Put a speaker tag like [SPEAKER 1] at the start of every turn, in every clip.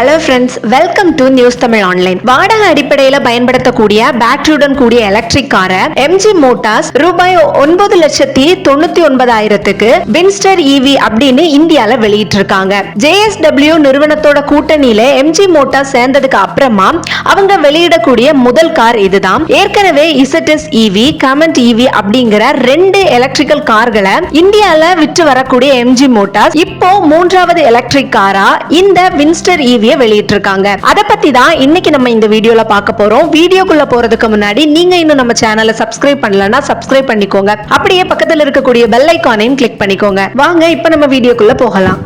[SPEAKER 1] Hello friends welcome to news Tamil online வாடகை அடிப்படையில பயன்படுத்தக்கூடிய பேட்டரியுடன் கூடிய எலக்ட்ரிக் காரை எம்ஜி மோட்டார்ஸ் ரூபாய் ஒன்பது லட்சத்தி தொண்ணூத்தி ஒன்பதாயிரத்துக்கு வின்ஸ்டர் இவி அப்படின்னு இந்தியால வெளியிட்டிருக்காங்க. ஜேஎஸ்டபிள்யூ நிறுவனத்தோட கூட்டணியில எம்ஜி மோட்டார்ஸ் சேர்ந்ததுக்கு அப்புறமா அவங்க வெளியிடக்கூடிய முதல் கார் இதுதான். ஏற்கனவே இசட்எஸ் இவி கமெண்ட் இவி அப்படிங்கிற ரெண்டு எலக்ட்ரிக்கல் கார்களை இந்தியால விற்று வரக்கூடிய எம்ஜி மோட்டார்ஸ் இப்போ மூன்றாவது எலக்ட்ரிக் காரா இந்த வின்ஸ்டர் இவி ஈவிய வெளியிட்டிருக்காங்க. அதை பத்தி தான் இன்னைக்கு நம்ம இந்த வீடியோல பார்க்க போறோம். வீடியோக்குள்ள போறதுக்கு முன்னாடி நீங்க இன்னும் நம்ம சேனலை சப்ஸ்கிரைப் பண்ணலன்னா சப்ஸ்கிரைப் பண்ணிக்கோங்க. அப்படியே பக்கத்தில் இருக்கக்கூடிய பெல் ஐக்கானையும் கிளிக் பண்ணிக்கோங்க. வாங்க இப்போ நம்ம வீடியோக்குள்ள போகலாம்.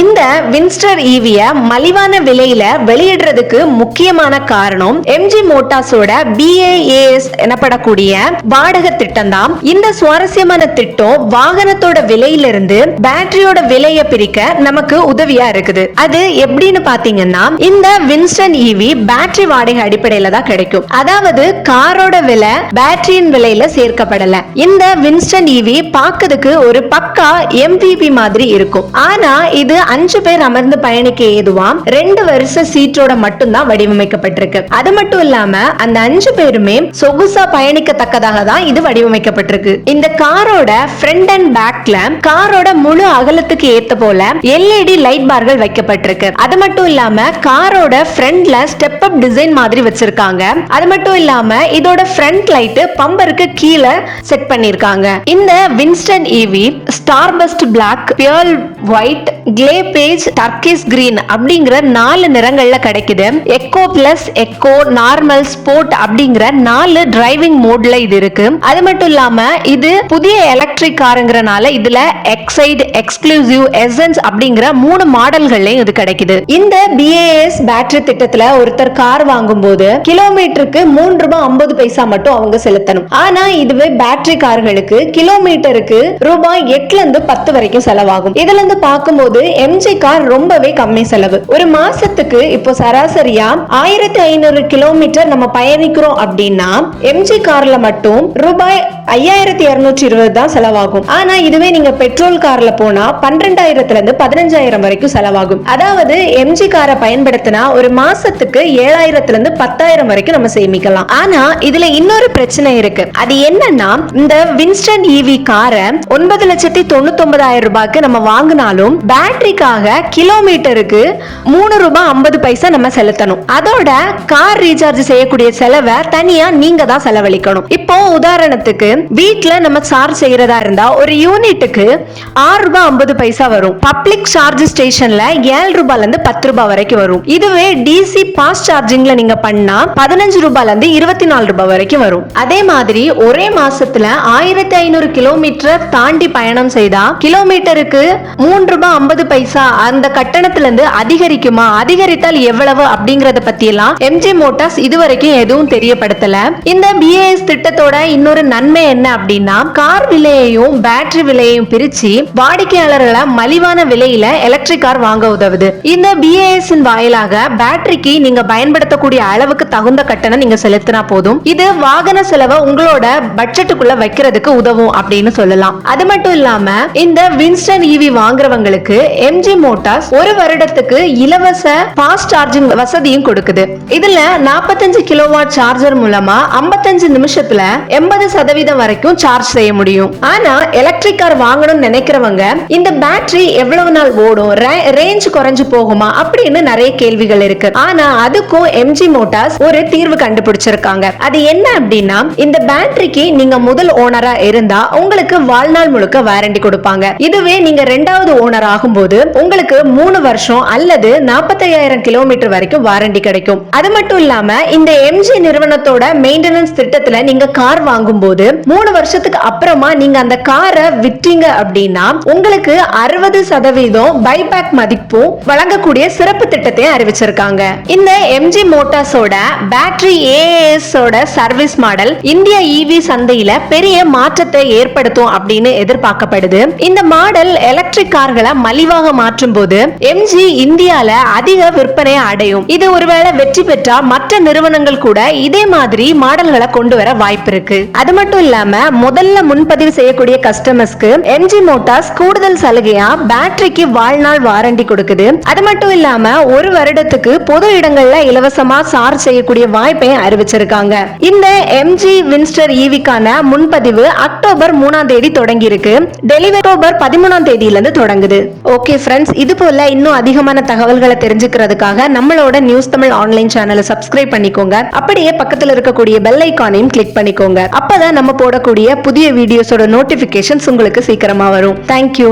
[SPEAKER 1] இந்த வின்ஸ்டர் ஈவிய மலிவான விலையில வெளியிடுறதுக்கு முக்கியமான காரணம் எம்ஜி மோட்டார்ஸோட பிஏஏஎஸ் எனப்படக்கூடிய வாடகை திட்டம் தான் இந்த சுவாரஸ்யமான திட்டம் வாகனத்தோட விலையிலிருந்து பேட்டரியோட விலையை பிரிக்க நமக்கு உதவியா இருக்குது. அது எப்படின்னு பாத்தீங்கன்னா இந்த வின்ஸ்டன் ஈவி பேட்டரி வாடகை அடிப்படையில தான் கிடைக்கும். அதாவது காரோட விலை பேட்டரியின் விலையில சேர்க்கப்படல. இந்த வின்ஸ்டன் ஈவி பார்க்கறதுக்கு ஒரு பக்கா எம்பிபி மாதிரி இருக்கும். ஆனா இது அஞ்சு பேர் அமர்ந்து பயணிக்க ஏதுவாம் ரெண்டு வருஷ சீட்டோட மட்டும்தான் வடிவமைக்கப்பட்டிருக்கு. அது மட்டும் இல்லாம அந்த அஞ்சு பேருமே சொகுசா பயணிக்கத்தக்கதாக தான் இது வடிவமைக்கப்பட்டிருக்கு. இந்த காரோட ஃப்ரண்ட் அண்ட் பேக்ல காரோட முழு அகலத்துக்கு ஏத்த போல எல்இடி லைட் பார்கள் வைக்கப்பட்டிருக்கு. அது மட்டும் இல்லாம காரோட ஃப்ரண்ட்ல ஸ்டெப் அப் டிசைன் மாதிரி வச்சிருக்காங்க. அது மட்டும் இல்லாம இதோட ஃப்ரண்ட் லைட் பம்பருக்கு கீழே செட் பண்ணிருக்காங்க. இந்த Winston EV starburst black pearl white clay beige turquoise green அப்படிங்கிற நாலு நிறங்கள்ல கிடைக்குது. Eco plus eco normal sport அப்படிங்கிற நாலு டிரைவிங் மோட்ல இது இருக்கு. அது மட்டும் இல்லாம இது புதிய எலக்ட்ரிக் காருங்கிறனால இதுல எக்ஸைட் எக்ஸ்க்ளூசிவ் எசன்ஸ் அப்படிங்கிற மூணு மாடல்கள்லயும் இது கிடைக்குது. இந்த பிஏஎஸ் பேட்டரி திட்டத்துல ஒருத்தர் கார் வாங்கும்போது கிலோமீட்டருக்கு மூன்று ரூபாய் ஐம்பது பைசா மட்டும் அவங்க செலுத்தணும். ஆனா இதுவே பேட்டரி கார்களுக்கு கிலோமீட்டருக்கு ரூபாய் எட்டுல இருந்து பத்து வரைக்கும் செலவாகும். இதுல இருந்து பார்க்கும்போது எம்ஜி கார் ரொம்பவே கம்மி செலவு. ஒரு மாசத்துக்கு இப்போ சராசரியா ஆயிரத்தி ஐநூறு கிலோமீட்டர் நம்ம பயணிக்கிறோம் அப்படின்னா எம்ஜி கார்ல மட்டும் ரூபாய் ஐயாயிரத்தி இருநூற்றி இருபது தான் செலவாகும். ஆனா இதுவே நீங்க பெட்ரோல் கார்ல போனா பன்னிரெண்டாயிரத்துல இருந்து பதினஞ்சாயிரம் வரைக்கும் செலவாகும். அதாவது எம்ஜி காரை பயன்படுத்தினா ஒரு மாசத்துக்கு ஏழாயிரத்துல இருந்து பத்தாயிரம் வரைக்கும் நம்ம சேமிக்கலாம். ஆனா இதுல இன்னொரு பிரச்சனை இருக்கு. அது என்னன்னா இந்த வின்ஸ்டன் ஈவி காரை ஒன்பது லட்சத்தி தொண்ணூத்தி ஒன்பதாயிரம் ரூபாய்க்கு நம்ம வாங்கினாலும் பேட்டரிக்காக கிலோமீட்டருக்கு மூணு ரூபாய் ஐம்பது பைசா நம்ம செலுத்தணும். அதோட கார் ரீசார்ஜ் செய்யக்கூடிய செலவை தனியா நீங்க தான் செலவழிக்கணும். இப்போ உதாரணத்துக்கு வீட்டுல நம்ம சார்ஜ் செய்யறதா இருந்தா ஒரு யூனிட்டுக்கு ஆறு ரூபாய் ஐம்பது பைசா வரும். பப்ளிக் சார்ஜ் ஸ்டேஷன்ல ஏழு ரூபாய்ல இருந்து பத்து ரூபாய் வரைக்கும் வரும். இதுவே டிசி பாஸ்ட் சார்ஜிங்ல நீங்க பண்ணா பதினஞ்சு ரூபாய்ல இருந்து இருபத்தி நாலு ரூபாய் வரைக்கும் வரும். அதே மாதிரி ஒரே மாசத்துல ஆயிரத்தி ஐநூறு கிலோமீட்டர் தாண்டி பயணம் செய்தா கிலோமீட்டருக்கு மூன்று ரூபாய் ஐம்பது பைசா அந்த கட்டணத்துல இருந்து அதிகரிக்குமா? அதிகரித்தால் எவ்வளவு அப்படிங்கறத பத்தி எல்லாம் எம்ஜி மோட்டார்ஸ் இதுவரைக்கும் எதுவும் தெரியப்படுத்தல. இந்த பிஏஎஸ் திட்டத்தோட இன்னொரு நன்மை என்ன அப்படின்னா கார் விலையையும் பேட்டரி விலையையும் பிரிச்சு வாடிக்கையாளர்களை மலிவான விலையில எலக்ட்ரிக் கார் வாங்க உதவுது. இந்த பிஏஎஸ் வாயிலாக பேட்டரிக்கு நீங்க பயன்படுத்தக்கூடிய அளவுக்கு தகுந்த கட்டணம் நீங்க செலுத்தினா போதும். இது வாகன செலவை உங்களோட பட்ஜெட்டுக்குள்ள வைக்கிறதுக்கு உதவும் அப்படின்னு சொல்லலாம். அது மட்டும் இல்லாம இந்த வின்ஸ்டன் ஈவி வாங்குறவங்களுக்கு எம்ஜி மோட்டார்ஸ் ஒரு வருடத்துக்கு இலவச ஃபாஸ்ட் சார்ஜிங் வசதியும் கொடுக்குது. இதுல நாற்பத்தஞ்சு கிலோவாட் சார்ஜர் மூலமா 55 நிமிஷத்துல எண்பது சதவீதம் வரைக்கும் சார்ஜ் செய்ய முடியும். ஆனா எலக்ட்ரிக் கார் வாங்கணும்னு நினைக்கிறவங்க இந்த பேட்டரி எவ்வளவு நாள் ஓடும் ரேஞ்ச் குறைஞ்சு போகுமா அப்படின்னு நிறைய கேள்விகள் இருக்கு. ஆனா அதுக்கும் எம்ஜி மோட்டார்ஸ் ஒரு தீர்வு கண்டுபிடிச்சிருக்காங்க. அது என்ன அப்படின்னா இந்த பேட்டரிக்கு நீங்க முதல் ஓனரா இருந்தா உங்களுக்கு வாழ்நாள் முழுக்க வாரண்டி கொடுப்பாங்க. இதுவே நீங்க ரெண்டாவது ஓனர் ஆகும்போது உங்களுக்கு மூணு வருஷம் அல்லது நாற்பத்தையாயிரம் கிலோமீட்டர் வரைக்கும் வாரண்டி கிடைக்கும். அது மட்டும் இல்லாம இந்த எம்ஜி நிறுவனத்தோட மெயின்டெனன்ஸ் திட்டத்துல நீங்க கார் வாங்கும்போது மூணு வருஷத்துக்கு அப்புறமா நீங்க அந்த காரை விற்றீங்க அப்படின்னா உங்களுக்கு அறுபது சதவீதம் பைபேக் மதிப்பும் வழங்கக்கூடிய சிறப்பு திட்டத்தையும் அறிவிச்சிருக்காங்க. இந்த எம்ஜி மோட்டார்ஸோட பேட்டரி ஏஎஸ் ஓட சர்வீஸ் மாடல் இந்திய இவி சந்தையில பெரிய மாற்றத்தை ஏற்படுத்தும் அப்படின்னு எதிர்பார்க்கப்படுது. இந்த மாடல் எலக்ட்ரிக் கார்களை மலிவாக வடிவமாக மாற்றும் போது எம்ஜி இந்தியால அதிக விற்பனை அடையும். இது ஒருவேளை வெற்றி பெற்றா மற்ற நிறுவனங்கள் கூட இதே மாதிரி மாடல்களை கொண்டு வர வாய்ப்பு இருக்கு. அது மட்டும் இல்லாம முதல்ல முன்பதிவு செய்யக்கூடிய கஸ்டமர்ஸ்க்கு எம்ஜி மோட்டார்ஸ் கூடுதல் சலுகையா பேட்டரிக்கு வாழ்நாள் வாரண்டி கொடுக்குது. அது மட்டும் இல்லாம ஒரு வருடத்துக்கு பொது இடங்கள்ல இலவசமா சார்ஜ் செய்யக்கூடிய வாய்ப்பையும் அறிவிச்சிருக்காங்க. இந்த எம்ஜி வின்ஸ்டர் ஈவிக்கான முன்பதிவு அக்டோபர் மூணாம் தேதி தொடங்கி இருக்கு டெலிவரி அக்டோபர் பதிமூணாம் தேதியில இருந்து தொடங்குது ஓகே ஃப்ரெண்ட்ஸ் இது போல இன்னும் அதிகமான தகவல்களை தெரிஞ்சுக்கிறதுக்காக நம்மளோட நியூஸ் தமிழ் ஆன்லைன் சேனலை சப்ஸ்கிரைப் பண்ணிக்கோங்க. அப்படியே பக்கத்தில் இருக்கக்கூடிய பெல் ஐக்கானையும் கிளிக் பண்ணிக்கோங்க. அப்பதான் நம்ம போடக்கூடிய புதிய வீடியோஸோட நோட்டிபிகேஷன்ஸ் உங்களுக்கு சீக்கிரமா வரும். தேங்க்யூ